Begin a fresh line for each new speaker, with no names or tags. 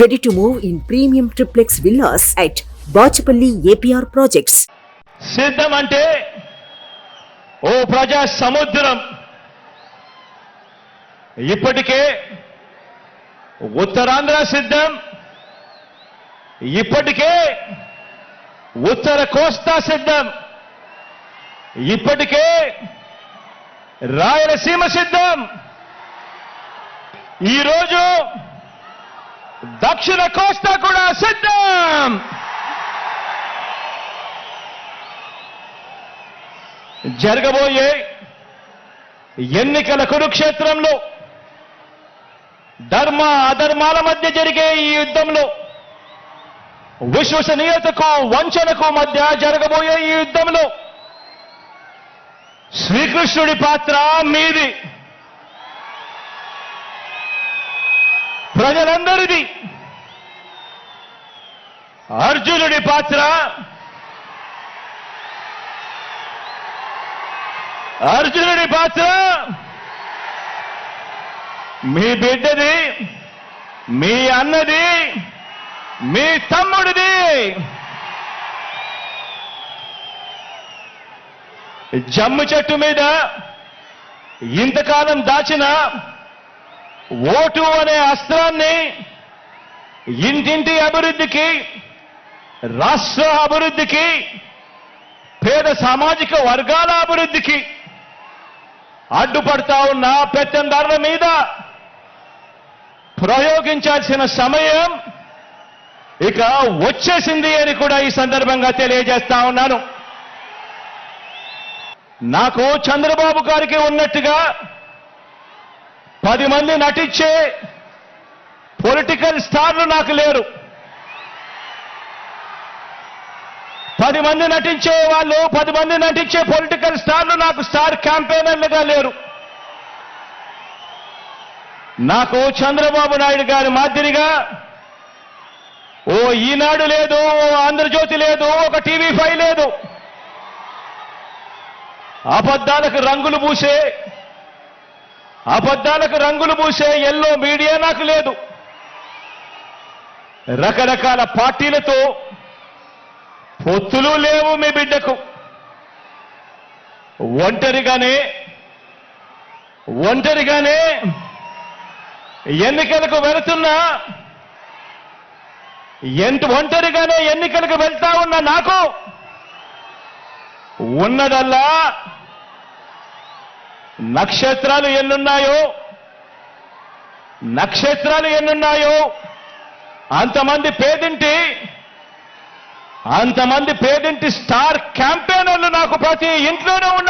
Ready to move in premium triplex villas at Bachupally APR projects
సిద్ధం అంటే ఓ ప్రజా సముద్రం. ఇప్పటికే ఉత్తరాంధ్ర సిద్ధం. ఇప్పటికే ఉత్తర కోస్తా సిద్ధం. ఇప్పటికే రాయలసీమ సిద్ధం. ఈరోజు దక్షిణ కోస్తా కూడా సిద్ధం. జరగబోయే ఎన్నికల కురుక్షేత్రంలో ధర్మ అధర్మాల మధ్య జరిగే ఈ యుద్ధంలో విశ్వసనీయతకు వంచనకు మధ్య జరగబోయే ఈ యుద్ధంలో శ్రీకృష్ణుడి పాత్ర మీది. ప్రజలందరిది. అర్జునుడి పాత్ర. అర్జునుడి పాత్ర. మీ బిడ్డది మీ అన్నది మీ తమ్ముడిది. జమ్ము చెట్టు మీద ఇంతకాలం దాచిన ఓటు అనే అస్త్రాన్ని ఇంటింటి అభివృద్ధికి రాష్ట్ర అభివృద్ధికి పేద సామాజిక వర్గాల అభివృద్ధికి అడ్డుపడతా ఉన్న పెత్తందారుల మీద ప్రయోగించాల్సిన సమయం ఇక వచ్చేసింది అని కూడా ఈ సందర్భంగా తెలియజేస్తా ఉన్నాను. నాకు చంద్రబాబు గారికి ఉన్నట్టుగా పది మంది నటించే పొలిటికల్ స్టార్లు నాకు లేరు. పది మంది నటించే వాళ్ళు పది మంది నటించే పొలిటికల్ స్టార్లు నాకు స్టార్ క్యాంపెయినర్లుగా లేరు. నాకు చంద్రబాబు నాయుడు గారి మాదిరిగా ఓ ఈనాడు లేదు ఓ ఆంధ్రజ్యోతి లేదు ఒక టీవీ ఫైవ్ లేదు. అబద్ధాలకు రంగులు పూసే అబద్ధాలకు రంగులు పూసే ఎల్లో మీడియా నాకు లేదు. రకరకాల పార్టీలతో పొత్తులు లేవు మీ బిడ్డకు. ఒంటరిగానే ఒంటరిగానే ఎన్నికలకు వెళుతున్నా ఎంత ఒంటరిగానే ఎన్నికలకు వెళ్తా ఉన్న నాకు ఉన్నదల్లా నక్షత్రాలు ఎన్నున్నాయో? నక్షత్రాలు ఎన్నున్నాయో? అంతమంది పేదింటి అంతమంది పేదింటి స్టార్ క్యాంపెయినర్లు నాకు ప్రతి ఇంట్లోనే ఉన్నారు. ఉన్నారు